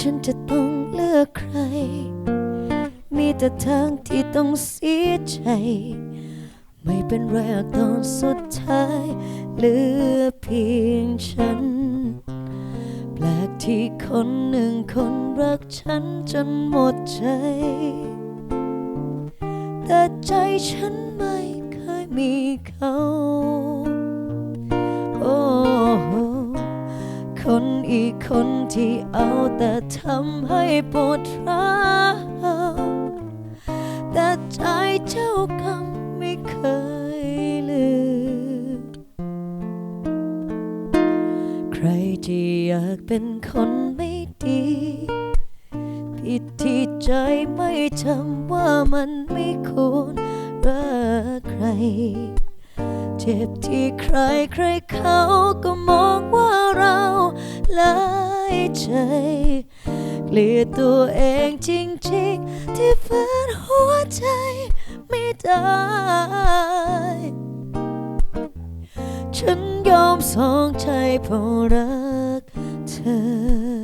ฉันจะต้องเลือกใคร มีแต่ทางที่ต้องเสียใจ ไม่เป็นไรตอนสุดท้ายเหลือเพียงฉัน แปลกที่คนหนึ่งคนรักฉันจนหมดใจ แต่ใจฉันไม่เคยมีเขา คนอีกคนที่เอาแต่ทำให้ปวดร้าวแต่ใจเจ้ากรรมไม่เคยลืม ใครที่อยากเป็นคนไม่ดี ผิดที่ใจไม่จำว่ามันไม่ควรรักใคร เจ็บที่ใครใครเขาก็มองว่าเรา ฉยเกลียดตัวเองจริงๆ ที่ฝืนหัวใจไม่ได้ ฉันยอมสองใจเพราะรักเธอ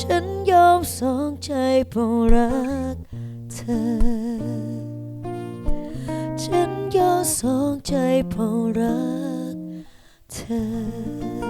ฉันยอมสองใจเพราะรักเธอ ฉันยอมสองใจเพราะรักเธอ